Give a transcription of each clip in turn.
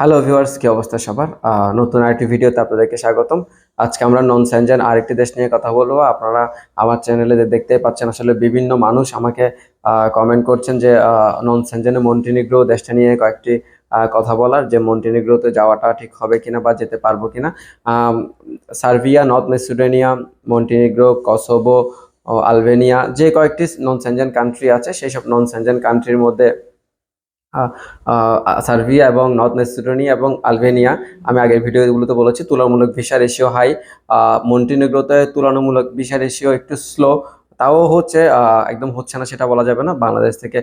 Hello viewers কি অবস্থা সবার? নতুন আরেকটি ভিডিওতে আপনাদেরকে স্বাগতম। আজকে আমরা নন স্যানজেন আরেকটি দেশ নিয়ে কথা বলব। আপনারা আমার চ্যানেলে দেখতেই পাচ্ছেন, আসলে বিভিন্ন মানুষ আমাকে কমেন্ট করছেন যে নন স্যানজেনে মন্টিনিগ্রো দেশটা নিয়ে কয়েকটি কথা বলার, যে মন্টিনিগ্রোতে যাওয়াটা ঠিক হবে কিনা বা যেতে পারব কিনা। Serbia, North Macedonia, Montenegro, Kosovo ও আলবেনিয়া, যে কয়েকটি নন স্যানজেন কান্ট্রি আছে, সেই সব নন স্যানজেন কান্ট্রির মধ্যে সার্বিয়া এবং নর্থ মেসিডোনিয়া এবং আলবেনিয়া। আমি আগের ভিডিওগুলোতে বলেছি, তুলনামূলক ভিসা রেশিও হাই। মন্টিনেগ্রোতে তুলনামূলক ভিসা রেশিও একটু স্লো তাও হচ্ছে একদম হচ্ছে না সেটা বলা যাবে না। বাংলাদেশ থেকে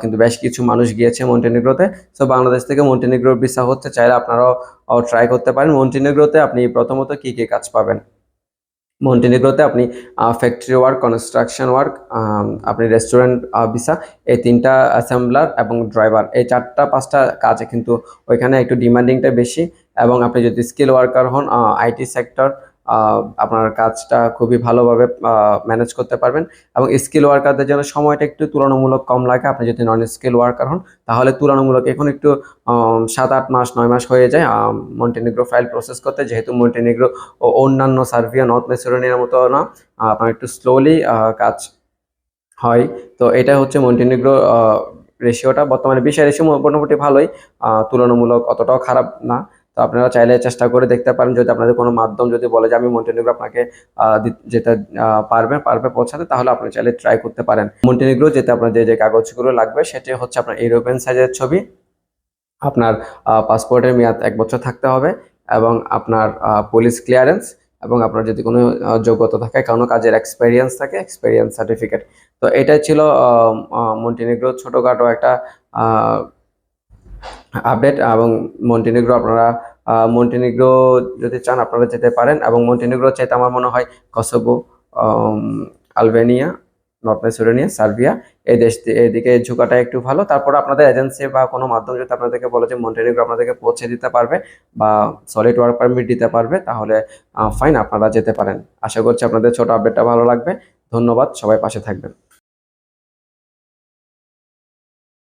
কিন্তু বেশ কিছু মানুষ গিয়েছে মন্টিনেগ্রোতে। সো বাংলাদেশ থেকে মন্টিনেগ্রোর ভিসা হচ্ছে, চাইলে আপনারাও ট্রাই করতে পারেন। মন্টিনেগ্রোতে আপনি প্রথমত কি কি কাজ পাবেন? মন্টিনেগ্রোতে আপনি ফ্যাক্টরি ওয়ার্ক কনস্ট্রাকশন ওয়ার্ক আপনি রেস্টুরেন্ট ভিসা এই তিনটা অ্যাসেম্বলার এবং ড্রাইভার এই চারটা, পাঁচটা কাজে কিন্তু ওইখানে একটু ডিমান্ডিংটা বেশি এবং আপনি যদি স্কিল ওয়ার্কার হন আইটি সেক্টর আপনার কাজটা খুবই ভালোভাবে ম্যানেজ করতে পারবেন এবং স্কিল ওয়ার্কারদের জন্য সময়টা একটু তুলনামূলক কম লাগে। আপনি যদি নন স্কিল ওয়ার্কার হন, তাহলে তুলনামূলক এখন একটু সাত আট মাস, নয় মাস হয়ে যায় মন্টিনিগ্রো ফাইল প্রসেস করতে। যেহেতু মন্টিনিগ্রো ও অন্যান্য সার্বিয়া নর্থ মেসিডোনিয়ার মতো না, আপনার একটু স্লোলি কাজ হয়। তো এটা হচ্ছে মন্টিনিগ্রো রেশিওটা বর্তমানে বিষয় রেশিও মোটামুটি ভালোই তুলনামূলক অতটাও খারাপ না। তো আপনারা চাইলে চেষ্টা করে দেখতে পারেন যদি আপনাদের কোনো মাধ্যম যদি বলে যে আমি মন্টেনিগ্রো আপনাকে আহ, দি- যেটা আহ, পারবে পারবে পৌঁছাতে তাহলে আপনি চাইলে ট্রাই করতে পারেন। মন্টেনিগ্রো যেতে আপনার যে যে কাগজগুলো লাগবে সেটি হচ্ছে আপনার ইউরোপিয়ান সাইজের ছবি আপনার পাসপোর্টের মেয়াদ এক বছর থাকতে হবে এবং আপনার পুলিশ ক্লিয়ারেন্স এবং আপনার যদি কোনো যোগ্যতা থাকে কোনো কাজের এক্সপেরিয়েন্স থাকে এক্সপেরিয়েন্স সার্টিফিকেট তো এটাই ছিল মন্টিনিগ্রো ছোটোখাটো একটা আপডেট এবং মন্টিনিগ্রো আপনারা মন্টিনিগ্রো যদি চান আপনারা যেতে পারেন এবং মন্টিনিগ্রো চাইতে আমার মনে হয় Kosovo Albania North Macedonia Serbia এই দেশ এদিকে ঝুঁকাটা একটু ভালো। তারপর আপনাদের এজেন্সি বা কোনো মাধ্যম যদি আপনাদেরকে বলে যে মন্টেনিগ্রো আপনাদেরকে পৌঁছে দিতে পারবে বা সলিড ওয়ার্ক পারমিট দিতে পারবে, তাহলে ফাইন আপনারা যেতে পারেন। আশা করছি আপনাদের ছোট আপডেটটা ভালো লাগবে। ধন্যবাদ, সবাই পাশে থাকবেন।